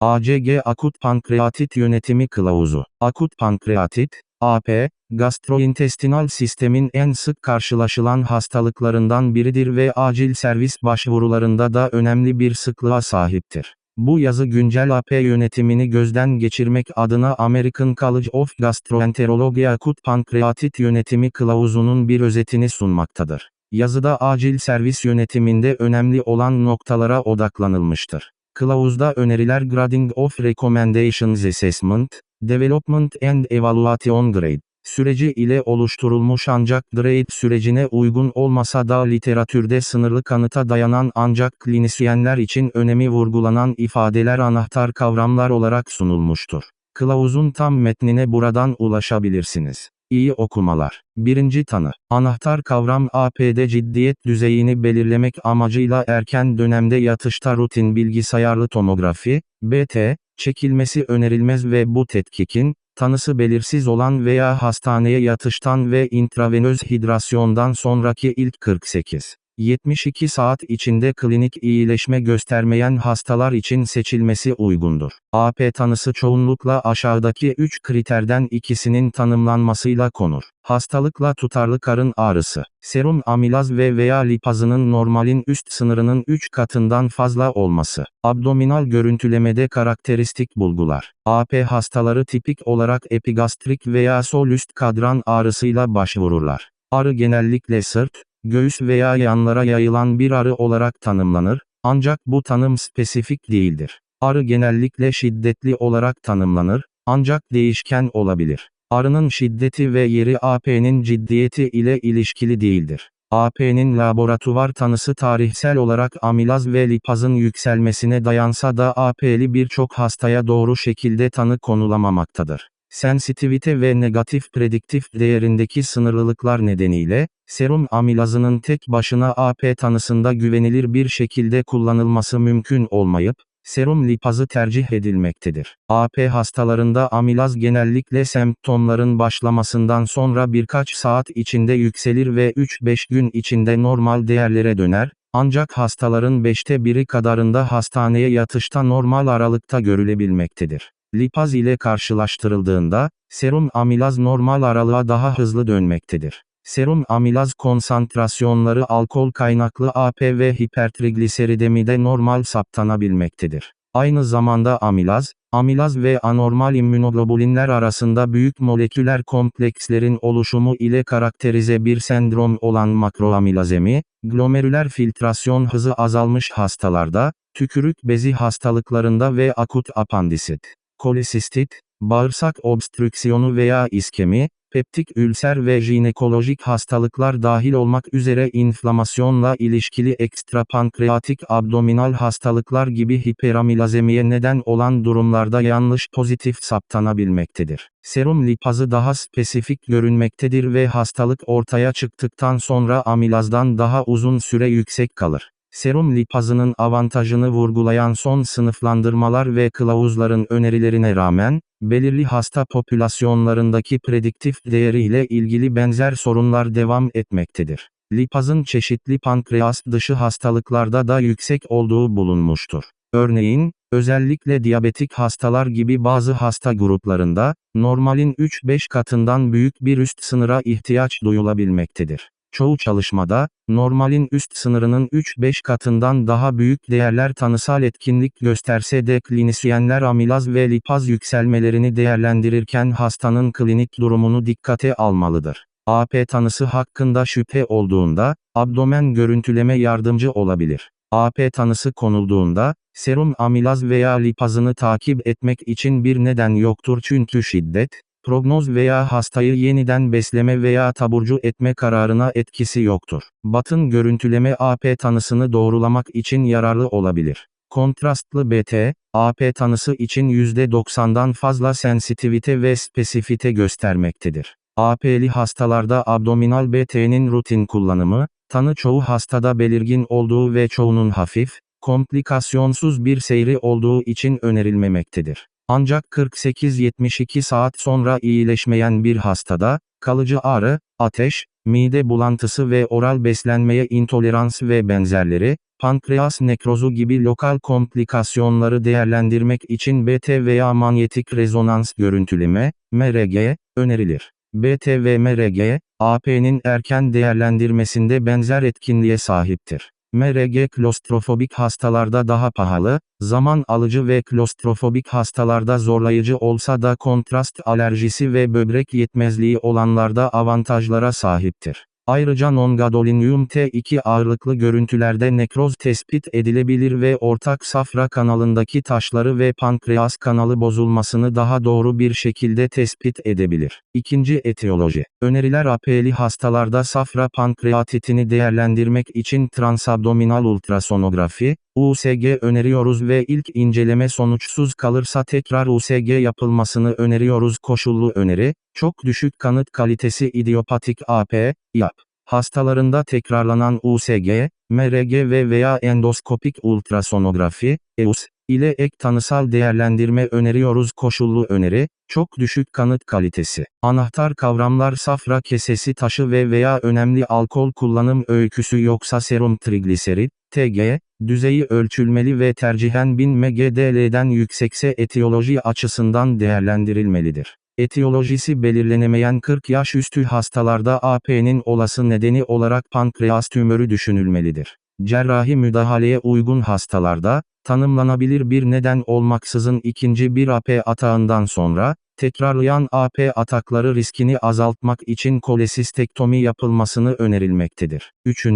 ACG Akut Pankreatit Yönetimi Kılavuzu. Akut pankreatit, AP, gastrointestinal sistemin en sık karşılaşılan hastalıklarından biridir ve acil servis başvurularında da önemli bir sıklığa sahiptir. Bu yazı güncel AP yönetimini gözden geçirmek adına American College of Gastroenterology Akut Pankreatit Yönetimi Kılavuzu'nun bir özetini sunmaktadır. Yazıda acil servis yönetiminde önemli olan noktalara odaklanılmıştır. Kılavuzda öneriler Grading of Recommendations Assessment, Development and Evaluation Grade, süreci ile oluşturulmuş ancak grade sürecine uygun olmasa da literatürde sınırlı kanıta dayanan ancak klinisyenler için önemi vurgulanan ifadeler anahtar kavramlar olarak sunulmuştur. Kılavuzun tam metnine buradan ulaşabilirsiniz. İyi okumalar. Birinci tanı. Anahtar kavram AP'de ciddiyet düzeyini belirlemek amacıyla erken dönemde yatışta rutin bilgisayarlı tomografi, BT, çekilmesi önerilmez ve bu tetkikin, tanısı belirsiz olan veya hastaneye yatıştan ve intravenöz hidrasyondan sonraki ilk 48 72 saat içinde klinik iyileşme göstermeyen hastalar için seçilmesi uygundur. AP tanısı çoğunlukla aşağıdaki 3 kriterden ikisinin tanımlanmasıyla konur. Hastalıkla tutarlı karın ağrısı, serum amilaz ve veya lipazının normalin üst sınırının 3 katından fazla olması, abdominal görüntülemede karakteristik bulgular. AP hastaları tipik olarak epigastrik veya sol üst kadran ağrısıyla başvururlar. Ağrı genellikle sırt, göğüs veya yanlara yayılan bir ağrı olarak tanımlanır, ancak bu tanım spesifik değildir. Ağrı genellikle şiddetli olarak tanımlanır, ancak değişken olabilir. Arının şiddeti ve yeri AP'nin ciddiyeti ile ilişkili değildir. AP'nin laboratuvar tanısı tarihsel olarak amilaz ve lipazın yükselmesine dayansa da AP'li birçok hastaya doğru şekilde tanı konulamamaktadır. Sensitivite ve negatif prediktif değerindeki sınırlılıklar nedeniyle, serum amilazının tek başına AP tanısında güvenilir bir şekilde kullanılması mümkün olmayıp, serum lipazı tercih edilmektedir. AP hastalarında amilaz genellikle semptomların başlamasından sonra birkaç saat içinde yükselir ve 3-5 gün içinde normal değerlere döner, ancak hastaların 5'te biri kadarında hastaneye yatışta normal aralıkta görülebilmektedir. Lipaz ile karşılaştırıldığında, serum amilaz normal aralığa daha hızlı dönmektedir. Serum amilaz konsantrasyonları alkol kaynaklı AP ve hipertrigliseridemide normal saptanabilmektedir. Aynı zamanda amilaz, amilaz ve anormal immünoglobulinler arasında büyük moleküler komplekslerin oluşumu ile karakterize bir sendrom olan makroamilazemi, glomerüler filtrasyon hızı azalmış hastalarda, tükürük bezi hastalıklarında ve akut apandisit kolisistit, bağırsak obstrüksiyonu veya iskemi, peptik ülser ve jinekolojik hastalıklar dahil olmak üzere inflamasyonla ilişkili ekstrapankreatik abdominal hastalıklar gibi hiperamilazemiye neden olan durumlarda yanlış pozitif saptanabilmektedir. Serum lipazı daha spesifik görünmektedir ve hastalık ortaya çıktıktan sonra amilazdan daha uzun süre yüksek kalır. Serum lipazının avantajını vurgulayan son sınıflandırmalar ve kılavuzların önerilerine rağmen, belirli hasta popülasyonlarındaki prediktif değeri ile ilgili benzer sorunlar devam etmektedir. Lipazın çeşitli pankreas dışı hastalıklarda da yüksek olduğu bulunmuştur. Örneğin, özellikle diyabetik hastalar gibi bazı hasta gruplarında, normalin 3-5 katından büyük bir üst sınıra ihtiyaç duyulabilmektedir. Çoğu çalışmada, normalin üst sınırının 3-5 katından daha büyük değerler tanısal etkinlik gösterse de klinisyenler amilaz ve lipaz yükselmelerini değerlendirirken hastanın klinik durumunu dikkate almalıdır. AP tanısı hakkında şüphe olduğunda, abdomen görüntüleme yardımcı olabilir. AP tanısı konulduğunda, serum amilaz veya lipazını takip etmek için bir neden yoktur çünkü şiddet, prognoz veya hastayı yeniden besleme veya taburcu etme kararına etkisi yoktur. Batın görüntüleme AP tanısını doğrulamak için yararlı olabilir. Kontrastlı BT, AP tanısı için %90'dan fazla sensitivite ve spesifite göstermektedir. AP'li hastalarda abdominal BT'nin rutin kullanımı, tanı çoğu hastada belirgin olduğu ve çoğunun hafif, komplikasyonsuz bir seyri olduğu için önerilmemektedir. Ancak 48-72 saat sonra iyileşmeyen bir hastada, kalıcı ağrı, ateş, mide bulantısı ve oral beslenmeye intolerans ve benzerleri, pankreas nekrozu gibi lokal komplikasyonları değerlendirmek için BT veya manyetik rezonans görüntüleme, MRG, önerilir. BT ve MRG, AP'nin erken değerlendirmesinde benzer etkinliğe sahiptir. MRG klostrofobik hastalarda daha pahalı, zaman alıcı ve klostrofobik hastalarda zorlayıcı olsa da kontrast alerjisi ve böbrek yetmezliği olanlarda avantajlara sahiptir. Ayrıca non-gadolinium T2 ağırlıklı görüntülerde nekroz tespit edilebilir ve ortak safra kanalındaki taşları ve pankreas kanalı bozulmasını daha doğru bir şekilde tespit edebilir. İkinci etiyoloji. Öneriler AP'li hastalarda safra pankreatitini değerlendirmek için transabdominal ultrasonografi, USG öneriyoruz ve ilk inceleme sonuçsuz kalırsa tekrar USG yapılmasını öneriyoruz koşullu öneri, çok düşük kanıt kalitesi idiopatik AP, yap. Hastalarında tekrarlanan USG, MRG ve veya endoskopik ultrasonografi, EUS, ile ek tanısal değerlendirme öneriyoruz koşullu öneri, çok düşük kanıt kalitesi. Anahtar kavramlar safra kesesi taşı ve veya önemli alkol kullanım öyküsü yoksa serum trigliserit, TG, düzeyi ölçülmeli ve tercihen 1000 mgdl'den yüksekse etiyoloji açısından değerlendirilmelidir. Etiyolojisi belirlenemeyen 40 yaş üstü hastalarda AP'nin olası nedeni olarak pankreas tümörü düşünülmelidir. Cerrahi müdahaleye uygun hastalarda, tanımlanabilir bir neden olmaksızın ikinci bir AP atağından sonra, tekrarlayan AP atakları riskini azaltmak için kolesistektomi yapılmasını önerilmektedir. 3.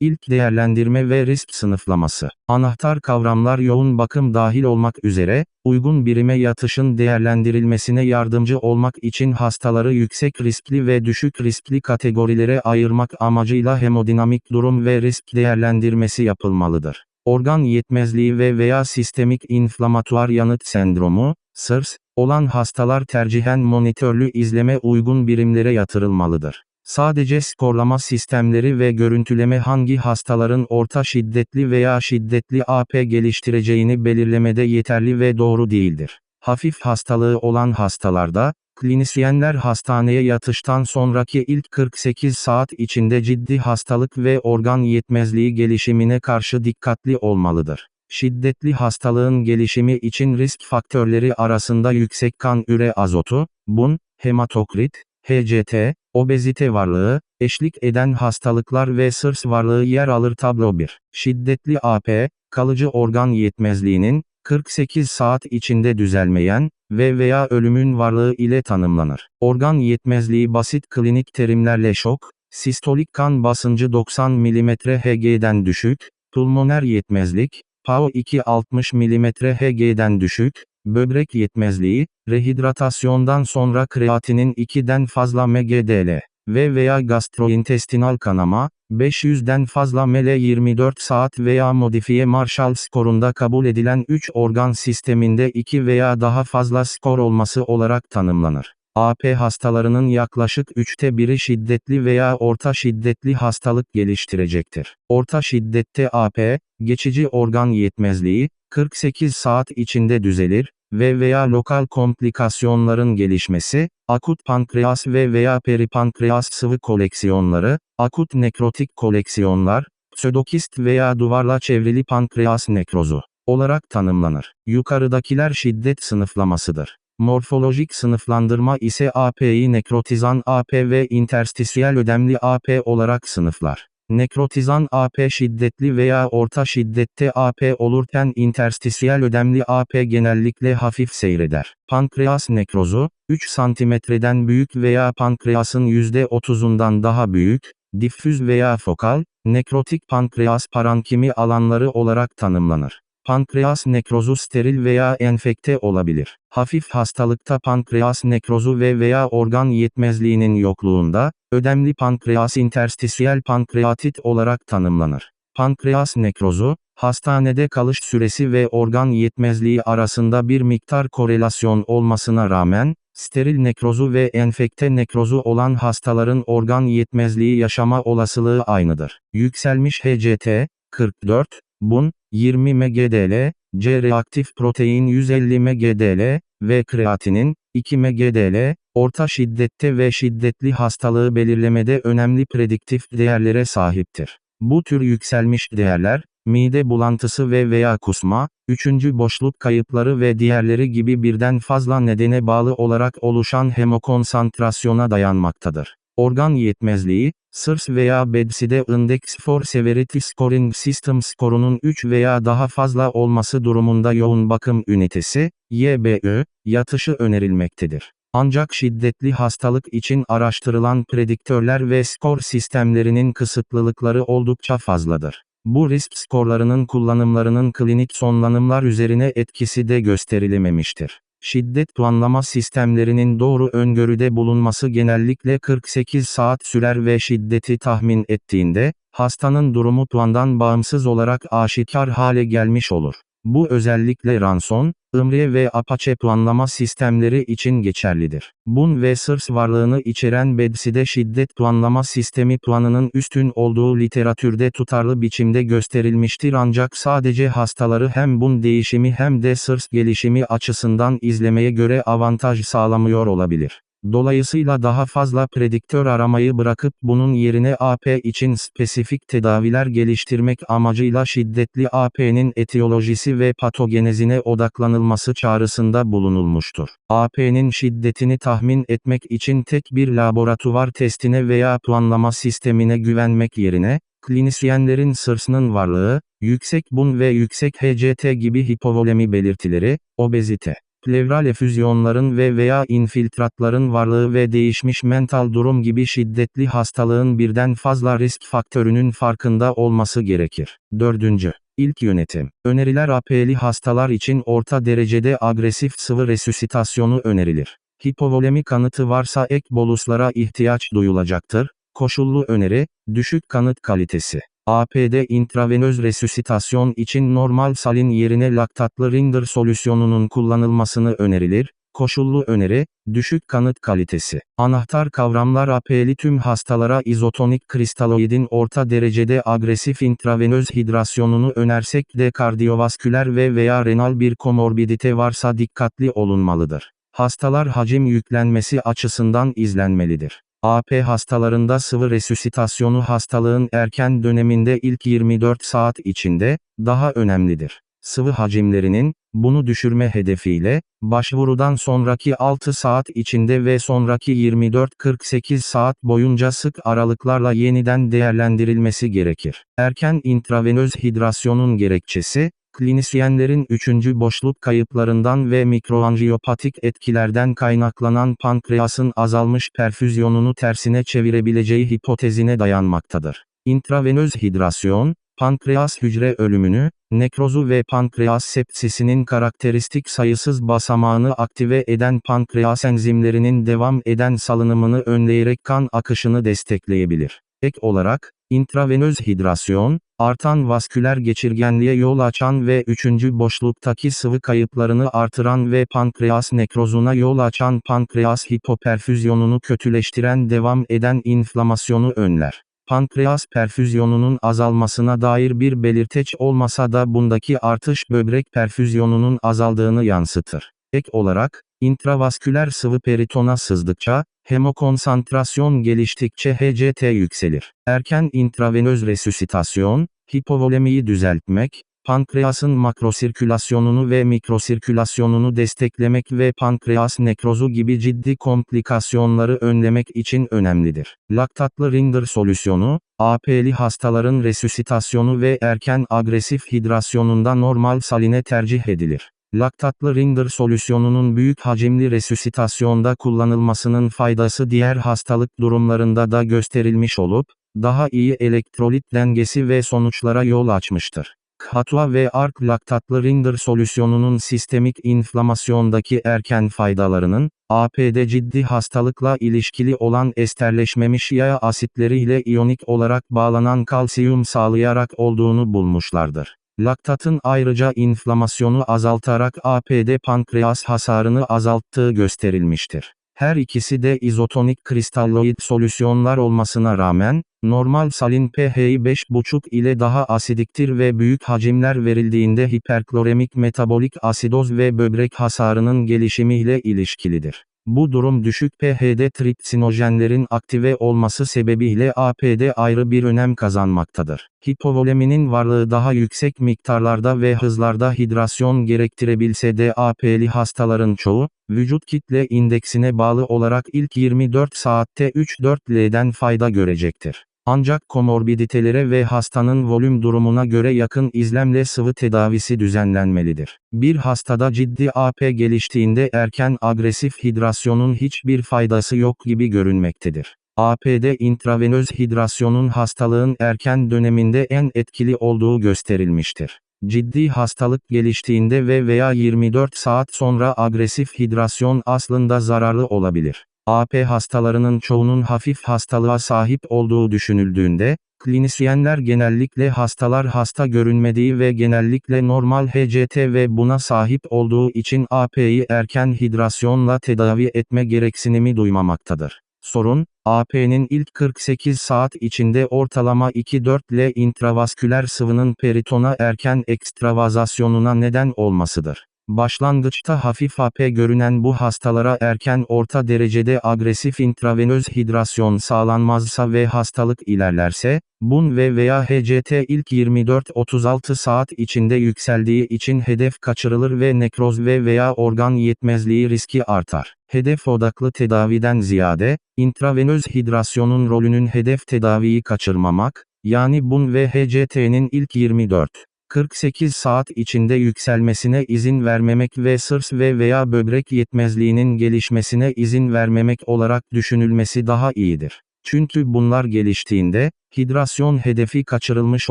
İlk değerlendirme ve risk sınıflaması. Anahtar kavramlar yoğun bakım dahil olmak üzere, uygun birime yatışın değerlendirilmesine yardımcı olmak için hastaları yüksek riskli ve düşük riskli kategorilere ayırmak amacıyla hemodinamik durum ve risk değerlendirmesi yapılmalıdır. Organ yetmezliği ve veya sistemik inflamatuar yanıt sendromu, SIRS, olan hastalar tercihen monitörlü izleme uygun birimlere yatırılmalıdır. Sadece skorlama sistemleri ve görüntüleme hangi hastaların orta şiddetli veya şiddetli AP geliştireceğini belirlemede yeterli ve doğru değildir. Hafif hastalığı olan hastalarda, klinisyenler hastaneye yatıştan sonraki ilk 48 saat içinde ciddi hastalık ve organ yetmezliği gelişimine karşı dikkatli olmalıdır. Şiddetli hastalığın gelişimi için risk faktörleri arasında yüksek kan üre azotu, bun, hematokrit, HCT, obezite varlığı, eşlik eden hastalıklar ve sırs varlığı yer alır tablo 1. Şiddetli AP, kalıcı organ yetmezliğinin, 48 saat içinde düzelmeyen ve veya ölümün varlığı ile tanımlanır. Organ yetmezliği basit klinik terimlerle şok, sistolik kan basıncı 90 mm Hg'den düşük, pulmoner yetmezlik, PAO 2 60 mm Hg'den düşük, böbrek yetmezliği, rehidratasyondan sonra kreatinin 2'den fazla mgdl ve veya gastrointestinal kanama, 500'den fazla ml 24 saat veya modifiye Marshall skorunda kabul edilen 3 organ sisteminde 2 veya daha fazla skor olması olarak tanımlanır. AP hastalarının yaklaşık üçte biri şiddetli veya orta şiddetli hastalık geliştirecektir. Orta şiddette AP, geçici organ yetmezliği, 48 saat içinde düzelir, ve veya lokal komplikasyonların gelişmesi, akut pankreas ve veya peripankreas sıvı koleksiyonları, akut nekrotik koleksiyonlar, pseudokist veya duvarla çevrili pankreas nekrozu olarak tanımlanır. Yukarıdakiler şiddet sınıflamasıdır. Morfolojik sınıflandırma ise AP'yi nekrotizan AP ve interstisiyel ödemli AP olarak sınıflar. Nekrotizan AP şiddetli veya orta şiddette AP olurken interstisiyel ödemli AP genellikle hafif seyreder. Pankreas nekrozu, 3 santimetreden büyük veya pankreasın %30'undan daha büyük, diffüz veya fokal, nekrotik pankreas parankimi alanları olarak tanımlanır. Pankreas nekrozu steril veya enfekte olabilir. Hafif hastalıkta pankreas nekrozu ve veya organ yetmezliğinin yokluğunda, ödemli pankreas interstisiyel pankreatit olarak tanımlanır. Pankreas nekrozu, hastanede kalış süresi ve organ yetmezliği arasında bir miktar korelasyon olmasına rağmen, steril nekrozu ve enfekte nekrozu olan hastaların organ yetmezliği yaşama olasılığı aynıdır. Yükselmiş HCT, 44, Bun, 20 mgdl, C reaktif protein 150 mgdl, ve kreatinin, 2-MGDL, orta şiddette ve şiddetli hastalığı belirlemede önemli prediktif değerlere sahiptir. Bu tür yükselmiş değerler, mide bulantısı ve veya kusma, üçüncü boşluk kayıpları ve diğerleri gibi birden fazla nedene bağlı olarak oluşan hemokonsantrasyona dayanmaktadır. Organ yetmezliği, SIRS veya BEDS'de Index for Severity Scoring System skorunun 3 veya daha fazla olması durumunda yoğun bakım ünitesi, YBÖ, yatışı önerilmektedir. Ancak şiddetli hastalık için araştırılan prediktörler ve skor sistemlerinin kısıtlılıkları oldukça fazladır. Bu risk skorlarının kullanımlarının klinik sonlanımlar üzerine etkisi de gösterilememiştir. Şiddet puanlama sistemlerinin doğru öngörüde bulunması genellikle 48 saat sürer ve şiddeti tahmin ettiğinde, hastanın durumu puandan bağımsız olarak aşikar hale gelmiş olur. Bu özellikle Ranson, IMRE ve Apache puanlama sistemleri için geçerlidir. Bun ve SIRS varlığını içeren BEDS'de şiddet puanlama sistemi puanının üstün olduğu literatürde tutarlı biçimde gösterilmiştir ancak sadece hastaları hem bun değişimi hem de SIRS gelişimi açısından izlemeye göre avantaj sağlamıyor olabilir. Dolayısıyla daha fazla prediktör aramayı bırakıp bunun yerine AP için spesifik tedaviler geliştirmek amacıyla şiddetli AP'nin etiyolojisi ve patogenezine odaklanılması çağrısında bulunulmuştur. AP'nin şiddetini tahmin etmek için tek bir laboratuvar testine veya puanlama sistemine güvenmek yerine, klinisyenlerin sırsının varlığı, yüksek bun ve yüksek HCT gibi hipovolemi belirtileri, obezite, plevral efüzyonların ve veya infiltratların varlığı ve değişmiş mental durum gibi şiddetli hastalığın birden fazla risk faktörünün farkında olması gerekir. 4. İlk yönetim. Öneriler AP'li hastalar için orta derecede agresif sıvı resüsitasyonu önerilir. Hipovolemi kanıtı varsa ek boluslara ihtiyaç duyulacaktır. Koşullu öneri, düşük kanıt kalitesi. AP'de intravenöz resüsitasyon için normal salin yerine laktatlı Ringer solüsyonunun kullanılmasını önerilir. Koşullu öneri, düşük kanıt kalitesi. Anahtar kavramlar AP'li tüm hastalara izotonik kristaloidin orta derecede agresif intravenöz hidrasyonunu önersek de kardiyovasküler ve veya renal bir komorbidite varsa dikkatli olunmalıdır. Hastalar hacim yüklenmesi açısından izlenmelidir. AP hastalarında sıvı resüsitasyonu hastalığın erken döneminde ilk 24 saat içinde, daha önemlidir. Sıvı hacimlerinin, bunu düşürme hedefiyle, başvurudan sonraki 6 saat içinde ve sonraki 24-48 saat boyunca sık aralıklarla yeniden değerlendirilmesi gerekir. Erken intravenöz hidrasyonun gerekçesi, klinisyenlerin üçüncü boşluk kayıplarından ve mikroanjiyopatik etkilerden kaynaklanan pankreasın azalmış perfüzyonunu tersine çevirebileceği hipotezine dayanmaktadır. İntravenöz hidrasyon, pankreas hücre ölümünü, nekrozu ve pankreas sepsisinin karakteristik sayısız basamağını aktive eden pankreas enzimlerinin devam eden salınımını önleyerek kan akışını destekleyebilir. Ek olarak, intravenöz hidrasyon, artan vasküler geçirgenliğe yol açan ve üçüncü boşluktaki sıvı kayıplarını artıran ve pankreas nekrozuna yol açan pankreas hipoperfüzyonunu kötüleştiren devam eden inflamasyonu önler. Pankreas perfüzyonunun azalmasına dair bir belirteç olmasa da bundaki artış böbrek perfüzyonunun azaldığını yansıtır. Ek olarak, intravasküler sıvı peritona sızdıkça, hemokonsantrasyon geliştikçe HCT yükselir. Erken intravenöz resüsitasyon, hipovolemiyi düzeltmek, pankreasın makrosirkülasyonunu ve mikrosirkülasyonunu desteklemek ve pankreas nekrozu gibi ciddi komplikasyonları önlemek için önemlidir. Laktatlı Ringer solüsyonu, AP'li hastaların resüsitasyonu ve erken agresif hidrasyonunda normal saline tercih edilir. Laktatlı Ringer solüsyonunun büyük hacimli resüsitasyonda kullanılmasının faydası diğer hastalık durumlarında da gösterilmiş olup, daha iyi elektrolit dengesi ve sonuçlara yol açmıştır. Katva ve ark laktatlı Ringer solüsyonunun sistemik inflamasyondaki erken faydalarının, AP'de ciddi hastalıkla ilişkili olan esterleşmemiş yağ asitleriyle iyonik olarak bağlanan kalsiyum sağlayarak olduğunu bulmuşlardır. Laktatın ayrıca inflamasyonu azaltarak AP'de pankreas hasarını azalttığı gösterilmiştir. Her ikisi de izotonik kristalloid solüsyonlar olmasına rağmen, normal salin pH'i 5,5 ile daha asidiktir ve büyük hacimler verildiğinde hiperkloremik metabolik asidoz ve böbrek hasarının gelişimiyle ilişkilidir. Bu durum düşük pH'de tripsinojenlerin aktive olması sebebiyle AP'de ayrı bir önem kazanmaktadır. Hipovoleminin varlığı daha yüksek miktarlarda ve hızlarda hidrasyon gerektirebilse de AP'li hastaların çoğu, vücut kitle indeksine bağlı olarak ilk 24 saatte 3-4 L'den fayda görecektir. Ancak komorbiditelere ve hastanın volüm durumuna göre yakın izlemle sıvı tedavisi düzenlenmelidir. Bir hastada ciddi AP geliştiğinde erken agresif hidrasyonun hiçbir faydası yok gibi görünmektedir. AP'de intravenöz hidrasyonun hastalığın erken döneminde en etkili olduğu gösterilmiştir. Ciddi hastalık geliştiğinde ve veya 24 saat sonra agresif hidrasyon aslında zararlı olabilir. AP hastalarının çoğunun hafif hastalığa sahip olduğu düşünüldüğünde, klinisyenler genellikle hastalar hasta görünmediği ve genellikle normal HCT ve buna sahip olduğu için AP'yi erken hidrasyonla tedavi etme gereksinimi duymamaktadır. Sorun, AP'nin ilk 48 saat içinde ortalama 2-4 L intravasküler sıvının peritona erken ekstravazasyonuna neden olmasıdır. Başlangıçta hafif AP görünen bu hastalara erken orta derecede agresif intravenöz hidrasyon sağlanmazsa ve hastalık ilerlerse, BUN ve veya HCT ilk 24-36 saat içinde yükseldiği için hedef kaçırılır ve nekroz ve veya organ yetmezliği riski artar. Hedef odaklı tedaviden ziyade, intravenöz hidrasyonun rolünün hedef tedaviyi kaçırmamak, yani BUN ve HCT'nin ilk 24 48 saat içinde yükselmesine izin vermemek ve sırs ve veya böbrek yetmezliğinin gelişmesine izin vermemek olarak düşünülmesi daha iyidir. Çünkü bunlar geliştiğinde, hidrasyon hedefi kaçırılmış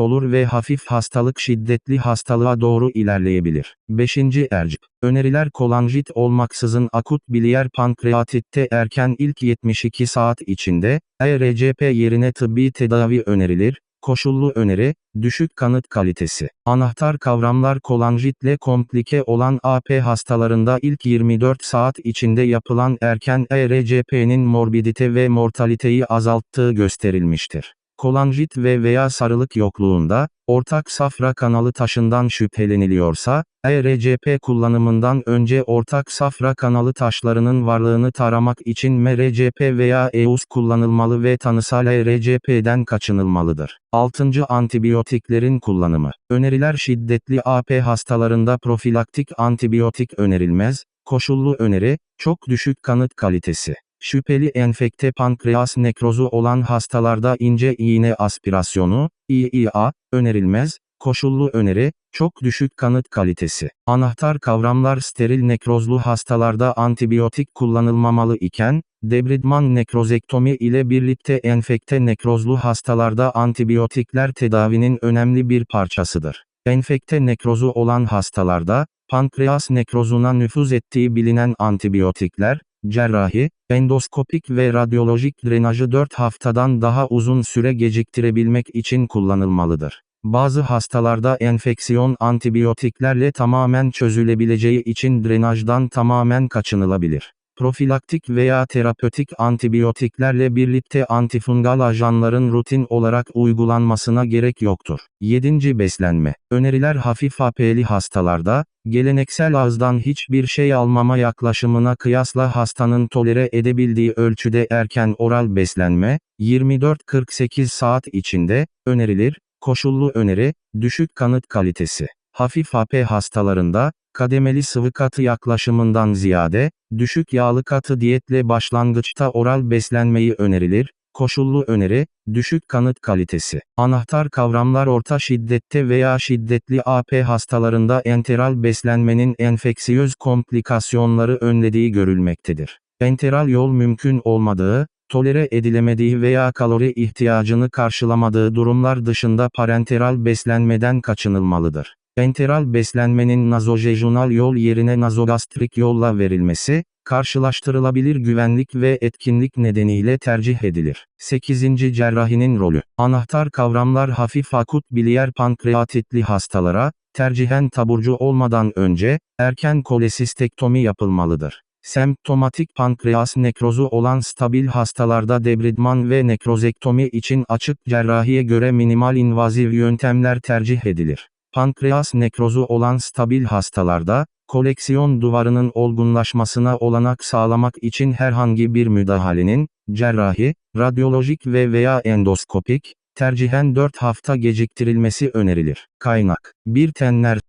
olur ve hafif hastalık şiddetli hastalığa doğru ilerleyebilir. 5. Ercip Öneriler kolanjit olmaksızın akut biliyer pankreatitte erken ilk 72 saat içinde, ERCP yerine tıbbi tedavi önerilir, Koşullu öneri, düşük kanıt kalitesi. Anahtar kavramlar kolanjitle komplike olan AP hastalarında ilk 24 saat içinde yapılan erken ERCP'nin morbidite ve mortaliteyi azalttığı gösterilmiştir kolanjit ve veya sarılık yokluğunda, ortak safra kanalı taşından şüpheleniliyorsa, ERCP kullanımından önce ortak safra kanalı taşlarının varlığını taramak için MRCP veya EUS kullanılmalı ve tanısal ERCP'den kaçınılmalıdır. 6. Antibiyotiklerin kullanımı. Öneriler şiddetli AP hastalarında profilaktik antibiyotik önerilmez, koşullu öneri, çok düşük kanıt kalitesi. Şüpheli enfekte pankreas nekrozu olan hastalarda ince iğne aspirasyonu, İİA, önerilmez, koşullu öneri, çok düşük kanıt kalitesi. Anahtar kavramlar steril nekrozlu hastalarda antibiyotik kullanılmamalı iken, debridman nekrozektomi ile birlikte enfekte nekrozlu hastalarda antibiyotikler tedavinin önemli bir parçasıdır. Enfekte nekrozu olan hastalarda, pankreas nekrozuna nüfuz ettiği bilinen antibiyotikler, cerrahi, endoskopik ve radyolojik drenajı 4 haftadan daha uzun süre geciktirebilmek için kullanılmalıdır. Bazı hastalarda enfeksiyon antibiyotiklerle tamamen çözülebileceği için drenajdan tamamen kaçınılabilir profilaktik veya terapötik antibiyotiklerle birlikte antifungal ajanların rutin olarak uygulanmasına gerek yoktur. 7. Beslenme Öneriler hafif AP'li hastalarda, geleneksel ağızdan hiçbir şey almama yaklaşımına kıyasla hastanın tolere edebildiği ölçüde erken oral beslenme, 24-48 saat içinde, önerilir, koşullu öneri, düşük kanıt kalitesi. Hafif AP hastalarında, kademeli sıvı katı yaklaşımından ziyade, düşük yağlı katı diyetle başlangıçta oral beslenmeyi önerilir, koşullu öneri, düşük kanıt kalitesi. Anahtar kavramlar orta şiddette veya şiddetli AP hastalarında enteral beslenmenin enfeksiyöz komplikasyonları önlediği görülmektedir. Enteral yol mümkün olmadığı, tolere edilemediği veya kalori ihtiyacını karşılamadığı durumlar dışında parenteral beslenmeden kaçınılmalıdır. Enteral beslenmenin nazojejunal yol yerine nazogastrik yolla verilmesi, karşılaştırılabilir güvenlik ve etkinlik nedeniyle tercih edilir. 8. Cerrahinin rolü. Anahtar kavramlar hafif akut biliyer pankreatitli hastalara, tercihen taburcu olmadan önce, erken kolesistektomi yapılmalıdır. Semptomatik pankreas nekrozu olan stabil hastalarda debridman ve nekrozektomi için açık cerrahiye göre minimal invaziv yöntemler tercih edilir. Pankreas nekrozu olan stabil hastalarda, koleksiyon duvarının olgunlaşmasına olanak sağlamak için herhangi bir müdahalenin, cerrahi, radyolojik ve veya endoskopik, tercihen 4 hafta geciktirilmesi önerilir. Kaynak 1 Tenler